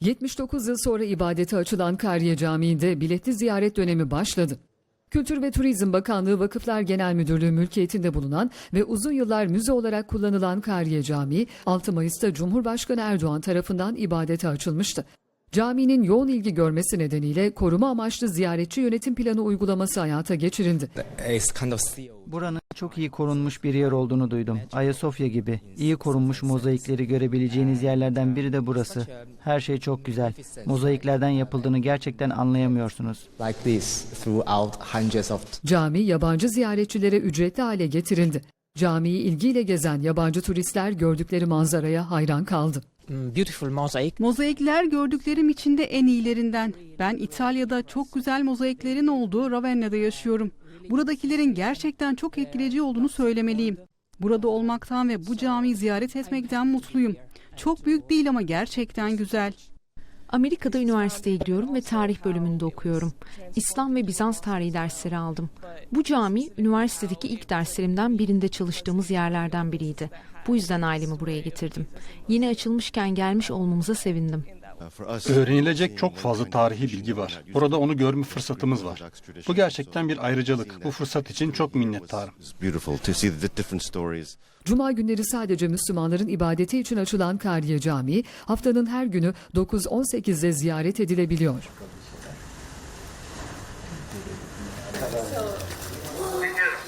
79 yıl sonra ibadete açılan Kariye Camii'nde biletli ziyaret dönemi başladı. Kültür ve Turizm Bakanlığı Vakıflar Genel Müdürlüğü mülkiyetinde bulunan ve uzun yıllar müze olarak kullanılan Kariye Camii, 6 Mayıs'ta Cumhurbaşkanı Erdoğan tarafından ibadete açılmıştı. Caminin yoğun ilgi görmesi nedeniyle koruma amaçlı ziyaretçi yönetim planı uygulaması hayata geçirildi. Buranın çok iyi korunmuş bir yer olduğunu duydum. Ayasofya gibi. iyi korunmuş mozaikleri görebileceğiniz yerlerden biri de burası. Her şey çok güzel. Mozaiklerden yapıldığını gerçekten anlayamıyorsunuz. Cami yabancı ziyaretçilere ücretli hale getirildi. Camiyi ilgiyle gezen yabancı turistler gördükleri manzaraya hayran kaldı. Mm, beautiful mosaic. Mozaikler gördüklerim içinde en iyilerinden. Ben İtalya'da çok güzel mozaiklerin olduğu Ravenna'da yaşıyorum. Buradakilerin gerçekten çok etkileyici olduğunu söylemeliyim. Burada olmaktan ve bu camiyi ziyaret etmekten mutluyum. Çok büyük değil ama gerçekten güzel. Amerika'da üniversiteye gidiyorum ve tarih bölümünde okuyorum. İslam ve Bizans tarihi dersleri aldım. Bu cami üniversitedeki ilk derslerimden birinde çalıştığımız yerlerden biriydi. Bu yüzden ailemi buraya getirdim. Yeni açılmışken gelmiş olmamıza sevindim. Öğrenilecek çok fazla tarihi bilgi var. Burada onu görme fırsatımız var. Bu gerçekten bir ayrıcalık. Bu fırsat için çok minnettarım. Cuma günleri sadece Müslümanların ibadeti için açılan Kariye Camii, haftanın her günü 9-18'de ziyaret edilebiliyor. So.